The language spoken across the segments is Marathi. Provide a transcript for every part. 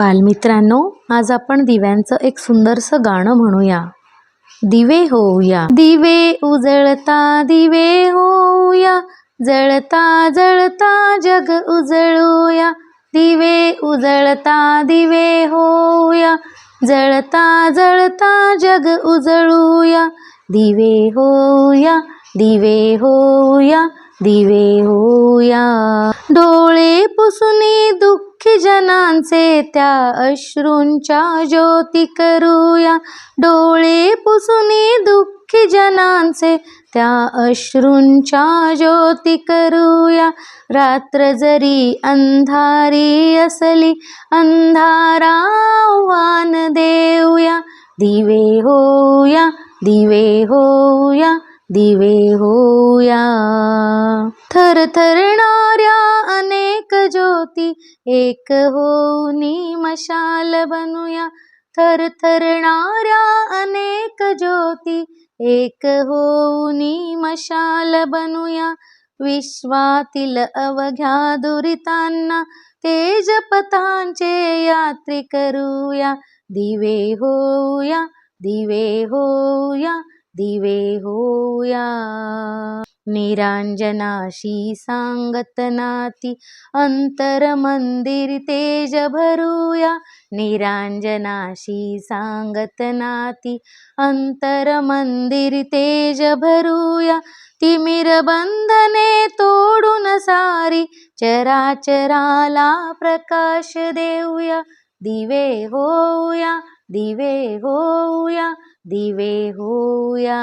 बालमित्रांनो आज आपण दिव्यांचं एक सुंदरसं गाणं म्हणूया. दिवे होऊया. दिवे उजळता दिवे होऊया. जळता जळता जग उजळूया. दिवे उजळता दिवे होऊया. जळता जळता जग उजळूया. दिवे होऊया दिवे होऊया दिवे होऊया. डोळे पुसुनी दुःख दुःखी जनांचे त्या अश्रूंच्या ज्योती करूया. डोळे पुसुनी दुःखी जनांचे त्या अश्रूंच्या ज्योती करूया. रात्र जरी अंधारी असली अंधारा आव्हान देऊया. दिवे होऊया दिवे होऊया दिवे होऊया. थरथरणाऱ्या एक ज्योती एक होऊनी मशाल बनूया. थरथरणाऱ्या अनेक ज्योती एक होऊनी मशाल बनूया. विश्वातील अवघ्या दुरितांना तेजपथांचे यात्री करूया. दिवे होऊया दिवे होऊया दिवे होऊया. निरांजनाशी सांगत नाती अंतर मंदिर तेज भरूया निरांजनाशी सांगत नाती अंतर मंदिर तेज भरूया तिमिर बंधने तोडून सारी चराचराला प्रकाश देऊया दिवे होऊया दिवे होऊया दिवे होऊया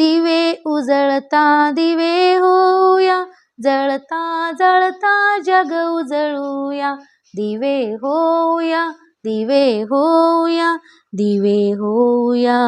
दिवे उजळता दिवे होऊया. जळता जळता जग उजळूया. दिवे होऊया दिवे होऊया दिवे होऊया.